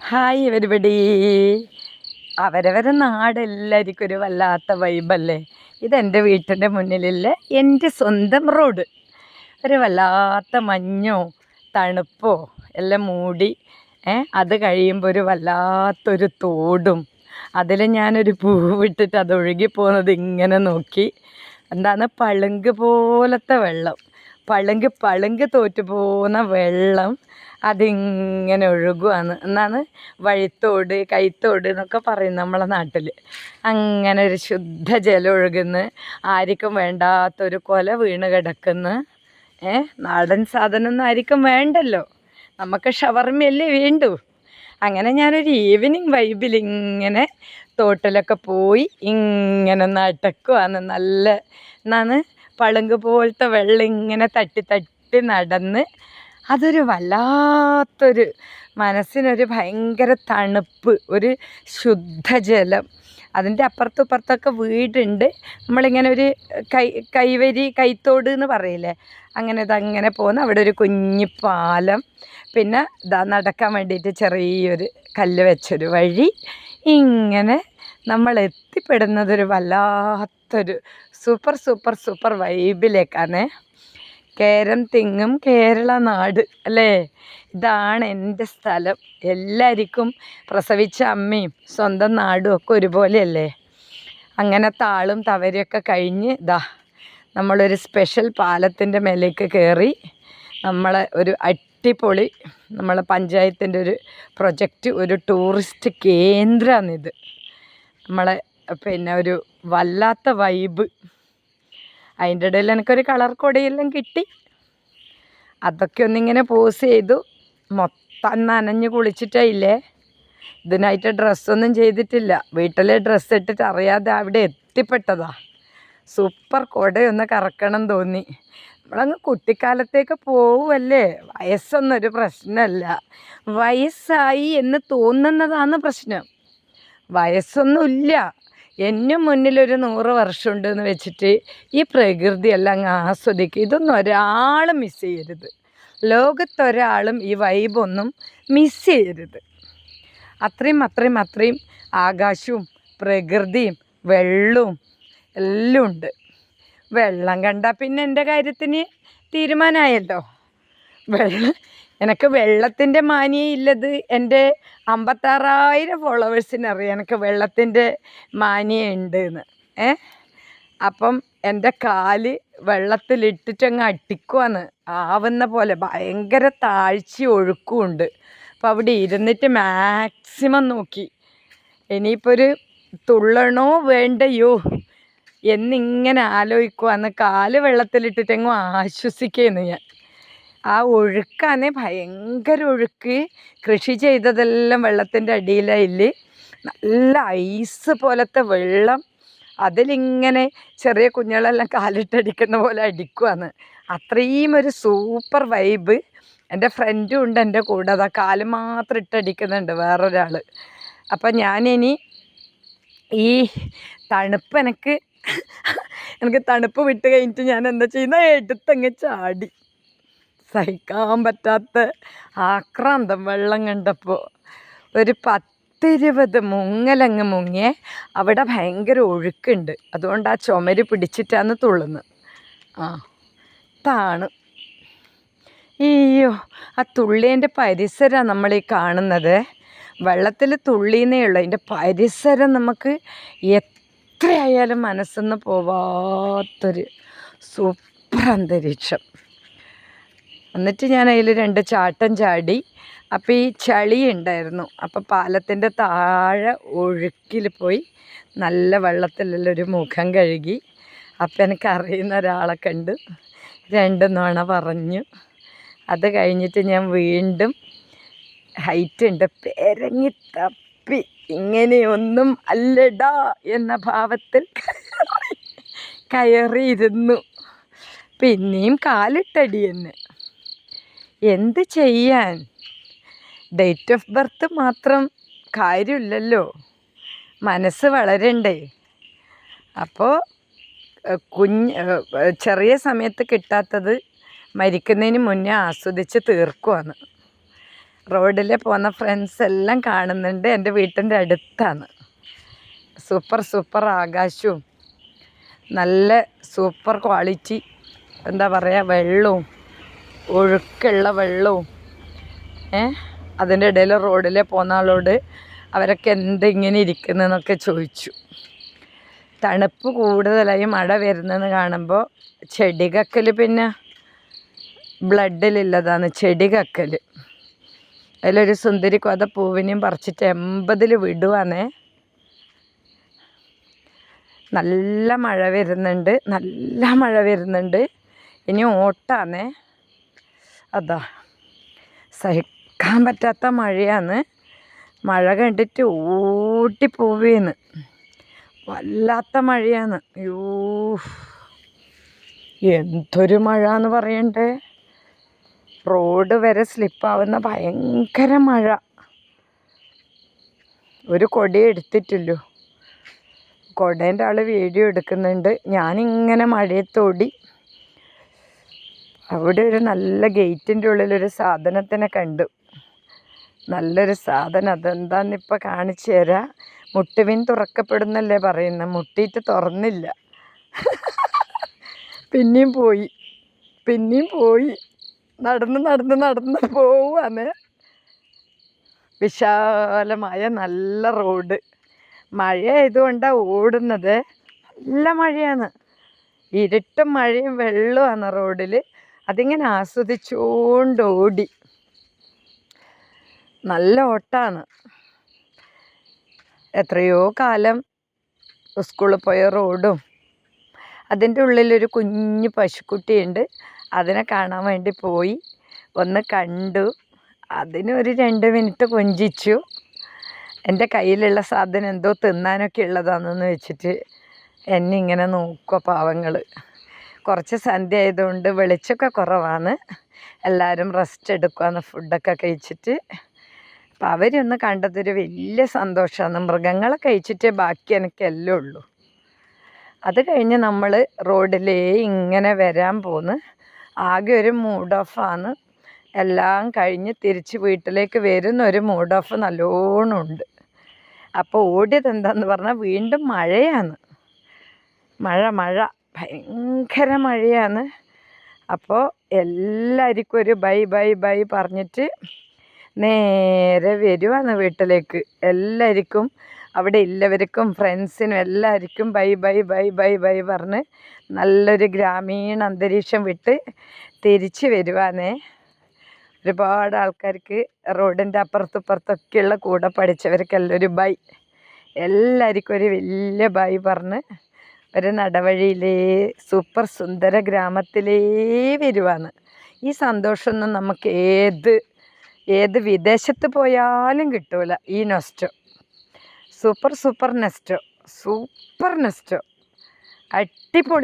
Hi everybody അവരവരെ നാട് എല്ലാവർക്കും ഒരു വല്ലാത്ത വൈബല്ലേ ഇതെന്റെ വീട്ടിന്റെ മുന്നിലുള്ള എന്റെ സ്വന്തം റോഡ് ഒരു വല്ലാത്ത മഞ്ഞോ തണുപ്പോ എല്ലാം മൂടി അത് കഴിയുമ്പോൾ ഒരു വല്ലാത്തൊരു തോടും. അതിൽ ഞാനൊരു പൂവിട്ടിട്ട് അത് ഒഴുകി പോകുന്നത് ഇങ്ങനെ നോക്കി. എന്താണ് പളുങ്ക് പോലത്തെ വെള്ളം. പളുങ്ക് പളുങ്ക് തോറ്റു പോകുന്ന വെള്ളം. അതിങ്ങനെ ഒഴുകുവാണ്. എന്നാണ് വഴിത്തോട് കൈത്തോട് എന്നൊക്കെ പറയും നമ്മളെ നാട്ടിൽ അങ്ങനെ ഒരു ശുദ്ധജലം ഒഴുകുന്നു. ആർക്കും വേണ്ടാത്തൊരു കൊല വീണ് കിടക്കുന്നു. ഏ നാടൻ സാധനമൊന്നും ആർക്കും വേണ്ടല്ലോ. നമുക്ക് ഷവർമ്മയല്ലേ വേണ്ടു. അങ്ങനെ ഞാനൊരു ഈവനിങ് വൈബിൽ ഇങ്ങനെ തോട്ടിലൊക്കെ പോയി ഇങ്ങനെ നടക്കുവാണ് നല്ല എന്നാണ് പളുങ്ക് പോലത്തെ വെള്ളം ഇങ്ങനെ തട്ടി തട്ടി നടന്ന് അതൊരു വല്ലാത്തൊരു മനസ്സിനൊരു ഭയങ്കര തണുപ്പ് ഒരു ശുദ്ധജലം. അതിന്റെ അപ്പുറത്തും ഇപ്പുറത്തൊക്കെ വീടുണ്ട്. നമ്മളിങ്ങനെ ഒരു കൈ കൈവരി കൈത്തോട് എന്ന് പറയില്ലേ? അങ്ങനെ ഇതങ്ങനെ പോകുന്ന. അവിടെ ഒരു കുഞ്ഞി പാലം. പിന്നെ ഇതാ നടക്കാൻ വേണ്ടിയിട്ട് ചെറിയൊരു കല്ല് വെച്ചൊരു വഴി. ഇങ്ങനെ നമ്മൾ എത്തിപ്പെടുന്നതൊരു വല്ലാത്തൊരു സൂപ്പർ സൂപ്പർ സൂപ്പർ വൈബിലേക്കാണ്. കേരം തിങ്ങും കേരള നാട് അല്ലേ? ഇതാണ് എന്റെ സ്ഥലം. എല്ലാവർക്കും പ്രസവിച്ച അമ്മയും സ്വന്തം നാടും ഒക്കെ ഒരുപോലെയല്ലേ? അങ്ങനെ താളും തവരയൊക്കെ കഴിഞ്ഞ് ഇതാ നമ്മളൊരു സ്പെഷ്യൽ പാലത്തിന്റെ മേലേക്ക് കയറി നമ്മളെ ഒരു അടിപൊളി നമ്മളെ പഞ്ചായത്തിന്റെ ഒരു പ്രൊജക്റ്റ് ഒരു ടൂറിസ്റ്റ് കേന്ദ്രമാണിത് നമ്മളെ പിന്നെ ഒരു വല്ലാത്ത വൈബ് അതിന്റെ ഇടയിൽ എനിക്കൊരു കളർ കൊടിയെല്ലാം കിട്ടി. അതൊക്കെ ഒന്നിങ്ങനെ പോസ് ചെയ്തു. മൊത്തം നനഞ്ഞ് കുളിച്ചിട്ടേ ഇല്ലേ? ഇതിനായിട്ട് ഡ്രസ്സൊന്നും ചെയ്തിട്ടില്ല. വീട്ടിലെ ഡ്രസ്സ് ഇട്ടിട്ട് അറിയാതെ അവിടെ എത്തിപ്പെട്ടതാ. സൂപ്പർ കുടയൊന്ന് കറക്കണം തോന്നി. നമ്മളങ്ങ് കുട്ടിക്കാലത്തേക്ക് പോവുമല്ലേ വയസ്സൊന്നൊരു പ്രശ്നമല്ല വയസ്സായി എന്ന് തോന്നുന്നതാണ് പ്രശ്നം. വയസ്സൊന്നുമില്ല. എന്നെ മുന്നിലൊരു നൂറ് വർഷമുണ്ടെന്ന് വെച്ചിട്ട് ഈ പ്രകൃതിയെല്ലാം അങ്ങ് ആസ്വദിക്കുക ഇതൊന്നും ഒരാളും മിസ് ചെയ്യരുത്. ലോകത്തൊരാളും ഈ വൈബൊന്നും മിസ് ചെയ്യരുത്. അത്രയും അത്രയും അത്രയും ആകാശവും പ്രകൃതിയും വെള്ളവും എല്ലാം ഉണ്ട്. വെള്ളം കണ്ടാൽ പിന്നെ എന്റെ കാര്യത്തിന് തീരുമാനമായല്ലോ വെള്ളം എനിക്ക് വെള്ളത്തിന്റെ മാനിയേ ഇല്ലത് എന്റെ അമ്പത്താറായിരം ഫോളോവേഴ്സിന് അറിയാം. എനിക്ക് വെള്ളത്തിന്റെ മാനിയ ഉണ്ട് എന്ന് ഏ? അപ്പം എന്റെ കാൽ വെള്ളത്തിലിട്ടിട്ടങ്ങ് അട്ടിക്കുവാന്ന് ആവുന്ന പോലെ ഭയങ്കര താഴ്ച ഒഴുക്കുമുണ്ട് അപ്പം അവിടെ ഇരുന്നിട്ട് മാക്സിമം നോക്കി. ഇനിയിപ്പോൾ ഒരു തുള്ളണോ വേണ്ടയോ എന്നിങ്ങനെ ആലോചിക്കുവാന്ന് കാൽ വെള്ളത്തിലിട്ടിട്ടെങ്ങും ആശ്വസിക്കുന്നു ഞാൻ. ആ ഒഴുക്കാണ് ഭയങ്കര ഒഴുക്ക്. കൃഷി ചെയ്തതെല്ലാം വെള്ളത്തിന്റെ അടിയിലായില്ല നല്ല ഐസ് പോലത്തെ വെള്ളം. അതിലിങ്ങനെ ചെറിയ കുഞ്ഞുങ്ങളെല്ലാം കാലിട്ടടിക്കുന്ന പോലെ അടിക്കുവാണ് അത്രയും ഒരു സൂപ്പർ വൈബ്. എന്റെ ഫ്രണ്ടും ഉണ്ട് എന്റെ കൂടെ. അതാ കാൽ മാത്രം ഇട്ടടിക്കുന്നുണ്ട് വേറൊരാൾ. അപ്പം ഞാനിനി ഈ തണുപ്പ് എനിക്ക് എനിക്ക് തണുപ്പ് വിട്ട് കഴിഞ്ഞിട്ട് ഞാൻ എന്താ ചെയ്യുന്ന? എടുത്തങ്ങ് ചാടി. സഹിക്കാൻ പറ്റാത്ത ആക്രാന്തം വെള്ളം കണ്ടപ്പോൾ ഒരു പത്തിരുപത് മുങ്ങലങ്ങ് മുങ്ങിയെ അവിടെ ഭയങ്കര ഒഴുക്കുണ്ട്. അതുകൊണ്ട് ആ ചുമര് പിടിച്ചിട്ടാണ് തുള്ളുന്നത്. ആ താണ് അയ്യോ ആ തുള്ളീന്റെ പരിസരമാണ് നമ്മൾ ഈ കാണുന്നത്. വെള്ളത്തിൽ തുള്ളീന്നേ ഉള്ളൂ. അതിന്റെ പരിസരം നമുക്ക് എത്രയായാലും മനസ്സെന്ന് പോവാത്തൊരു സൂപ്പർ അന്തരീക്ഷം. എന്നിട്ട് ഞാൻ അതിൽ രണ്ട് ചാട്ടം ചാടി. അപ്പോൾ ഈ ചളി ഉണ്ടായിരുന്നു. അപ്പോൾ പാലത്തിന്റെ താഴെ ഒഴുക്കിൽ പോയി നല്ല വെള്ളത്തിലെല്ലാം ഒരു മുഖം കഴുകി. അപ്പം എനിക്ക് അറിയുന്ന ഒരാളെ കണ്ട് രണ്ട് നോണ പറഞ്ഞു. അത് കഴിഞ്ഞിട്ട് ഞാൻ വീണ്ടും ഹൈറ്റ് ഉണ്ട്. പെരങ്ങി തപ്പി. ഇങ്ങനെയൊന്നും അല്ലടാ എന്ന ഭാവത്തിൽ കയറിയിരുന്നു. പിന്നെയും കാലിട്ടടി എന്ന്. എന്ത് ചെയ്യാൻ? ഡേറ്റ് ഓഫ് ബർത്ത് മാത്രം കാര്യമില്ലല്ലോ. മനസ്സ് വളരണ്ടേ. അപ്പോൾ കുഞ്ഞ് ചെറിയ സമയത്ത് കിട്ടാത്തത് മരിക്കുന്നതിന് മുന്നേ ആസ്വദിച്ച് തീർക്കുവാണ്. റോഡിൽ പോകുന്ന ഫ്രണ്ട്സ് എല്ലാം കാണുന്നുണ്ട് എന്റെ വീട്ടിന്റെ അടുത്താണ്. സൂപ്പർ സൂപ്പർ ആകാശവും. നല്ല സൂപ്പർ ക്വാളിറ്റി എന്താ പറയുക വെള്ളവും. ഒഴുക്കുള്ള വെള്ളവും ഏ? അതിന്റെ ഇടയിൽ റോഡിൽ പോകുന്ന ആളോട് അവരൊക്കെ എന്തിങ്ങനെ ഇരിക്കുന്നതെന്നൊക്കെ ചോദിച്ചു. തണുപ്പ് കൂടുതലായി മഴ വരുന്നതെന്ന് കാണുമ്പോൾ ചെടി കക്കൽ പിന്നെ ബ്ലഡിലുള്ളതാണ് ചെടി കക്കൽ അതിലൊരു സുന്ദരി കൊത പൂവിനെയും പറിച്ചിട്ട് എൺപതിൽ വിടുവാണേ. നല്ല മഴ വരുന്നുണ്ട് നല്ല മഴ വരുന്നുണ്ട്. ഇനി ഓട്ടാന്നേ അതാ. സഹിക്കാൻ പറ്റാത്ത മഴയാണ്. മഴ കണ്ടിട്ട് ഓട്ടിപ്പോവേന്ന് വല്ലാത്ത മഴയാണ്. അയ്യോ എന്തൊരു മഴ എന്ന് പറയണ്ടേ? റോഡ് വരെ സ്ലിപ്പാവുന്ന ഭയങ്കര മഴ. ഒരു കൊടി എടുത്തിട്ടില്ലോ. കൊടേന്റെ ആൾ വീഡിയോ എടുക്കുന്നുണ്ട്. ഞാനിങ്ങനെ മഴയത്തോടി അവിടെ ഒരു നല്ല ഗേറ്റിന്റെ ഉള്ളിലൊരു സാധനത്തിനെ കണ്ടു. നല്ലൊരു സാധനം. അതെന്താന്നിപ്പോൾ കാണിച്ചു തരാം. മുട്ടുവിൻ തുറക്കപ്പെടുന്നല്ലേ പറയുന്നത് മുട്ടിയിട്ട് തുറന്നില്ല. പിന്നെയും പോയി. പിന്നെയും പോയി. നടന്ന് നടന്ന് നടന്ന് പോവാണ്. വിശാലമായ നല്ല റോഡ്. മഴ ആയതുകൊണ്ടാണ് ഓടുന്നത്. നല്ല മഴയാണ്. ഇരുട്ടും മഴയും വെള്ളമാണ് റോഡിൽ അതിങ്ങനെ ആസ്വദിച്ചുകൊണ്ട് ഓടി. നല്ല ഓട്ടാണ്. എത്രയോ കാലം സ്കൂളിൽ പോയ റോഡും അതിന്റെ ഉള്ളിലൊരു കുഞ്ഞു പശുക്കുട്ടിയുണ്ട്. അതിനെ കാണാൻ വേണ്ടി പോയി. ഒന്ന് കണ്ടു. അതിനൊരു രണ്ട് മിനിറ്റ് കൊഞ്ചിച്ചു. എന്റെ കയ്യിലുള്ള സാധനം എന്തോ തിന്നാനൊക്കെ ഉള്ളതാണെന്ന് വെച്ചിട്ട് എന്നെ ഇങ്ങനെ നോക്കുക പാവങ്ങൾ കുറച്ച് സന്ധ്യ ആയതുകൊണ്ട് വെളിച്ചമൊക്കെ കുറവാണ് എല്ലാവരും റെസ്റ്റ് എടുക്കുകയെന്ന് ഫുഡൊക്കെ കഴിച്ചിട്ട്. അപ്പം അവരൊന്ന് കണ്ടതൊരു വലിയ സന്തോഷമാണ് മൃഗങ്ങളെ കഴിച്ചിട്ടേ ബാക്കി എനിക്കെല്ലാം ഉള്ളൂ. അത് കഴിഞ്ഞ് നമ്മൾ റോഡിലേ ഇങ്ങനെ വരാൻ പോന്ന്. ആകെ ഒരു മൂഡ് ഓഫാണ് എല്ലാം കഴിഞ്ഞ് തിരിച്ച് വീട്ടിലേക്ക് വരുന്ന ഒരു മൂഡ് ഓഫ് നല്ലോണം ഉണ്ട്. അപ്പോൾ ഓടിയത് എന്താന്ന് പറഞ്ഞാൽ വീണ്ടും മഴയാണ്. മഴ മഴ. ഭയങ്കര മഴയാണ്. അപ്പോൾ എല്ലാവർക്കും ഒരു ബൈ ബൈ ബൈ പറഞ്ഞിട്ട് നേരെ വരുവാണ് വീട്ടിലേക്ക്. എല്ലാവർക്കും അവിടെ ഉള്ളവർക്കും ഫ്രണ്ട്സിനും എല്ലാവർക്കും bye bye bye bye bye പറഞ്ഞ് നല്ലൊരു ഗ്രാമീണ അന്തരീക്ഷം വിട്ട് തിരിച്ച് വരുവാന്നേ ഒരുപാട് ആൾക്കാർക്ക് റോഡിന്റെ അപ്പുറത്തും ഇപ്പുറത്തൊക്കെയുള്ള കൂടെ പഠിച്ചവർക്കെല്ലാം ഒരു ബൈ. എല്ലാവർക്കും ഒരു വലിയ ബൈ പറഞ്ഞ് ഒരു നടവഴിയിലേ സൂപ്പർ സുന്ദര ഗ്രാമത്തിലേ വരുവാണ് ഈ സന്തോഷമൊന്നും നമുക്ക് ഏത് ഏത് വിദേശത്ത് പോയാലും കിട്ടൂല. ഈ Nesto. Super super Nesto. Super Nesto. അടിപൊളി